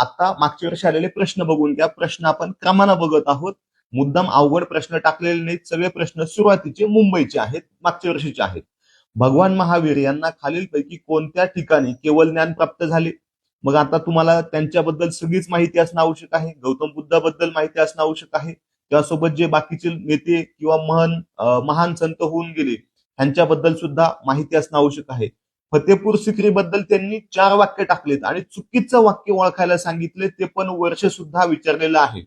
आता मागच्या वर्षी आलेले प्रश्न बघून घ्या प्रश्न आपण क्रमानं बघत आहोत. मुद्दाम अवघड प्रश्न टाकलेले नाहीत. सगळे प्रश्न सुरुवातीचे मुंबईचे आहेत मागच्या वर्षीचे आहेत. भगवान महावीर यांना खालीलपैकी कोणत्या ठिकाणी केवळ ज्ञान प्राप्त झाले? मग आता तुम्हाला त्यांच्याबद्दल सगळीच माहिती असणं आवश्यक आहे. गौतम बुद्धाबद्दल माहिती असणं आवश्यक आहे. त्यासोबत जे बाकीचे नेते किंवा महान महान संत होऊन गेले त्यांच्याबद्दल सुद्धा माहिती असणं आवश्यक आहे. फतेपूर सिक्री बद्दल त्यांनी चार वाक्य टाकलेत आणि चुकीचं वाक्य ओळखायला सांगितले ते पण वर्ष सुद्धा विचारलेलं आहे.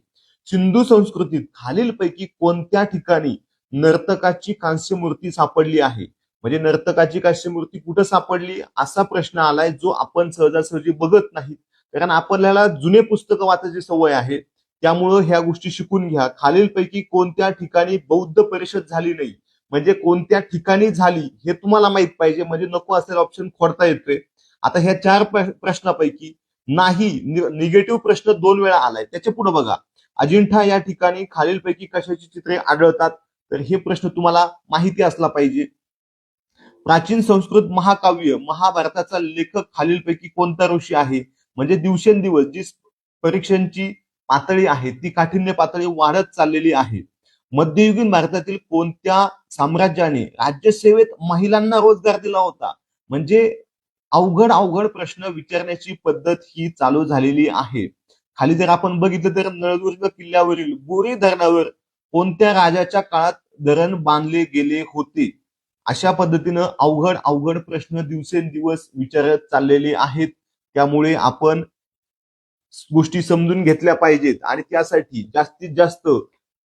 सिंधू संस्कृतीत खालीलपैकी कोणत्या ठिकाणी नर्तकाची कांस्य मूर्ती सापडली आहे? म्हणजे नर्तकाची कांस्य मूर्ती कुठं सापडली? असा प्रश्न आलाय जो आपण सहजासहजी बघत नाहीत. कारण आपल्याला जुने पुस्तकं वाचायची सवय आहे. त्यामुळं ह्या गोष्टी शिकून घ्या. खालीलपैकी कोणत्या ठिकाणी बौद्ध परिषद झाली नाही? म्हणजे कोणत्या ठिकाणी झाली हे तुम्हाला माहीत पाहिजे. म्हणजे नको असेल ऑप्शन खोडता येतोय. आता ह्या चार प्रश्नापैकी नाही निगेटिव्ह प्रश्न दोन वेळा आलाय. त्याच्या पुढे बघा. अजिंठा या ठिकाणी खालीलपैकी कशाची चित्रे आढळतात? तर हे प्रश्न तुम्हाला माहिती असला पाहिजे. प्राचीन संस्कृत महाकाव्य महाभारताचा लेखक खालीलपैकी कोणता ऋषी आहे? म्हणजे दिवसेंदिवस जी परीक्षांची पातळी आहे ती काठिण्य पातळी वाढत चाललेली आहे. मध्ययुगीन भारतातील कोणत्या साम्राज्याने राज्यसेवेत महिलांना रोजगार दिला होता. म्हणजे अवघड अवघड प्रश्न विचारण्याची पद्धत ही चालू झालेली आहे. खाली जर आपण बघितलं तर नळदुर्ग किल्ल्यावरील बोरी धरणावर कोणत्या राजाच्या काळात धरण बांधले गेले होते? अशा पद्धतीनं अवघड अवघड प्रश्न दिवसेंदिवस विचारत चाललेले आहेत. त्यामुळे आपण गोष्टी समजून घेतल्या पाहिजेत. आणि त्यासाठी जास्तीत जास्त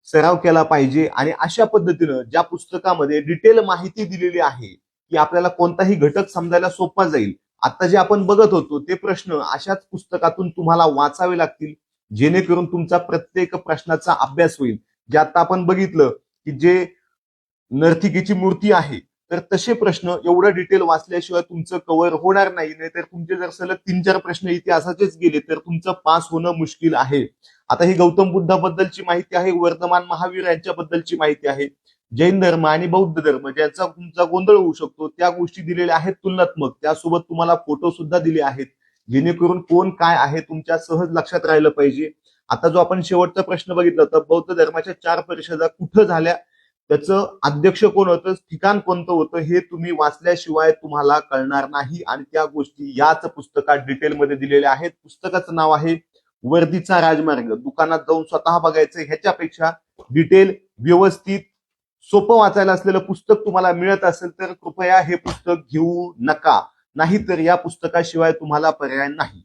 सराव केला पाहिजे आणि अशा पद्धतीनं ज्या पुस्तकामध्ये डिटेल माहिती दिलेली आहे की आपल्याला कोणताही घटक समजायला सोपा जाईल आता जे आपण बघत होतो ते प्रश्न अशाच पुस्तकातून तुम्हाला वाचावे लागतील जेणेकरून तुमचा प्रत्येक प्रश्नाचा अभ्यास होईल. जे आता आपण बघितलं की जे नर्तिकेची मूर्ती आहे तर तसे प्रश्न एवढं डिटेल वाचल्याशिवाय तुमचं कव्हर होणार नाही. नाहीतर तुमचे जर सलग तीन चार प्रश्न इतिहासाचेच गेले तर तुमचं पास होणं मुश्किल आहे. आता ही गौतम बुद्धाबद्दलची माहिती आहे वर्धमान महावीर यांच्याबद्दलची माहिती आहे. जैन धर्म आणि बौद्ध धर्म ज्यांचा तुमचा गोंधळ होऊ शकतो त्या गोष्टी दिलेल्या आहेत तुलनात्मक. त्यासोबत तुम्हाला फोटो सुद्धा दिले आहेत. जेणेकरून कोण काय आहे तुमच्या सहज लक्षात राहिलं पाहिजे. आता जो आपण शेवटचा प्रश्न बघितला होता बौद्ध धर्माच्या चार परिषदा कुठं झाल्या? त्याचं अध्यक्ष कोण होतं ठिकाण कोणतं होतं हे तुम्ही वाचल्याशिवाय तुम्हाला कळणार नाही. आणि त्या गोष्टी याच पुस्तकात डिटेलमध्ये दिलेल्या आहेत. पुस्तकाचं नाव आहे वर्दीचा राजमार्ग. दुकानात जाऊन स्वतः बघायचं ह्याच्यापेक्षा डिटेल व्यवस्थित सोपं वाचायला असलेलं पुस्तक तुम्हाला मिळत असेल तर कृपया हे पुस्तक घेऊ नका. नाहीतर या पुस्तकाशिवाय तुम्हाला पर्याय नाही.